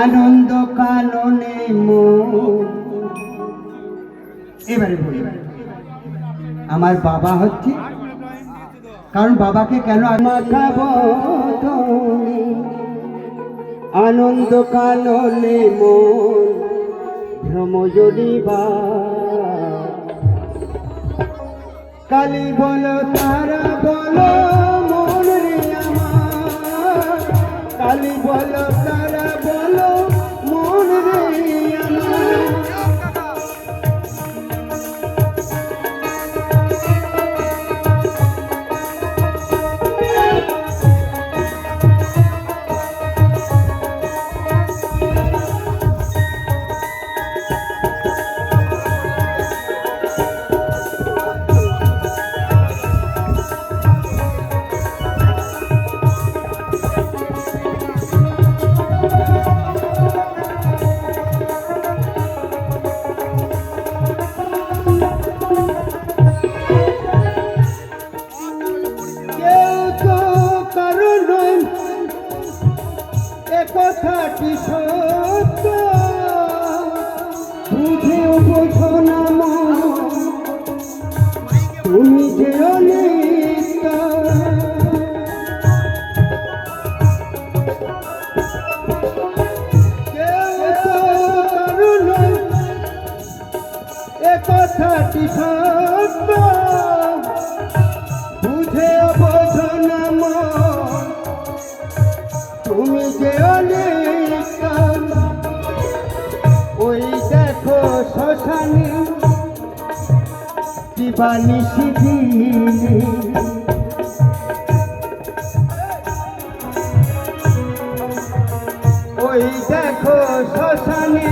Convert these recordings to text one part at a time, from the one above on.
আনন্দ কাননে এবারে বলি, আমার বাবা হচ্ছে, কারণ বাবাকে কেন আনন্দ কাননে মন ভ্রমজনিবা কালি বলো, তারা বলো একথাটি সত্য? বুঝেও বোঝো না মন, তুমি যে একথাটি সত্য? তুমি যে ওই দেখো শ্মশানে দিবানি শিখিনি ওই দেখো শ্মশানে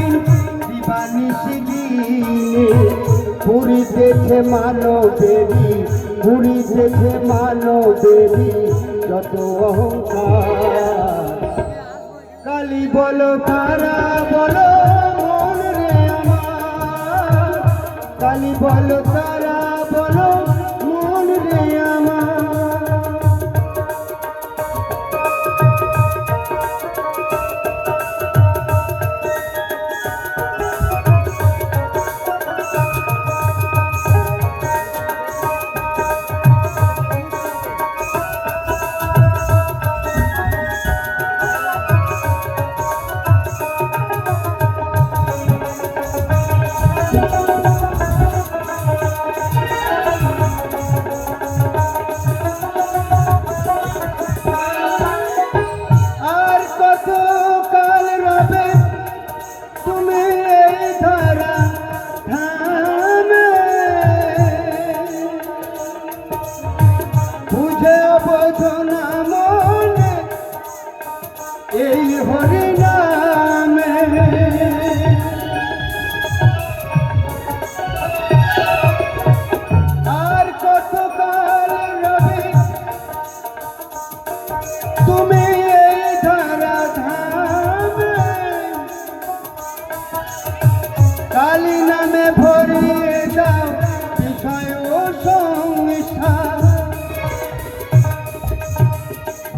দিবানি শিখিনি পুরীতেছে মানবেরি পুরীতেছে মানবেরি যত অহংকার বলো তারা বলো মন রে আমার। কালী বলো তারা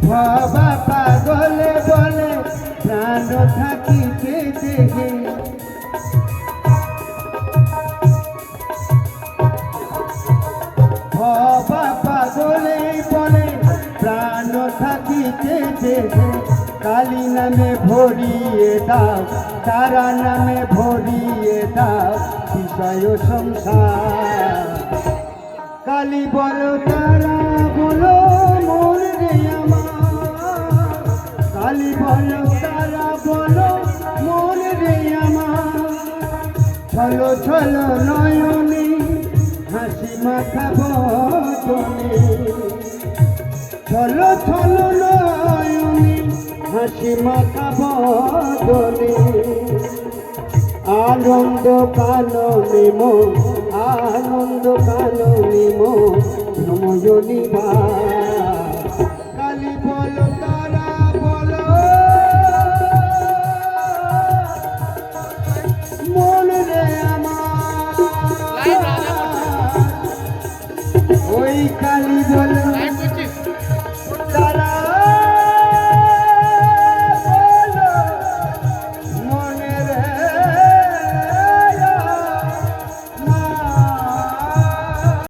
বাবা পাগলে বলে, প্রাণ থাকিতে দেখে বাবা পাগলে বলে, প্রাণ থাকিতে দেখে কালী নামে ভরিয়ে দাও, তারা নামে ভরিয়ে দাও, বিষয় সংসার। কালী বলো তারা ছলো ছলো নয়নে, হাসি মাখা বদনে ছলো ছলো নয়নে, হাসি মাখা বদনে আনন্দ কাননে মো, আনন্দ কাননে মো বল তার Cali, Cali, Cali.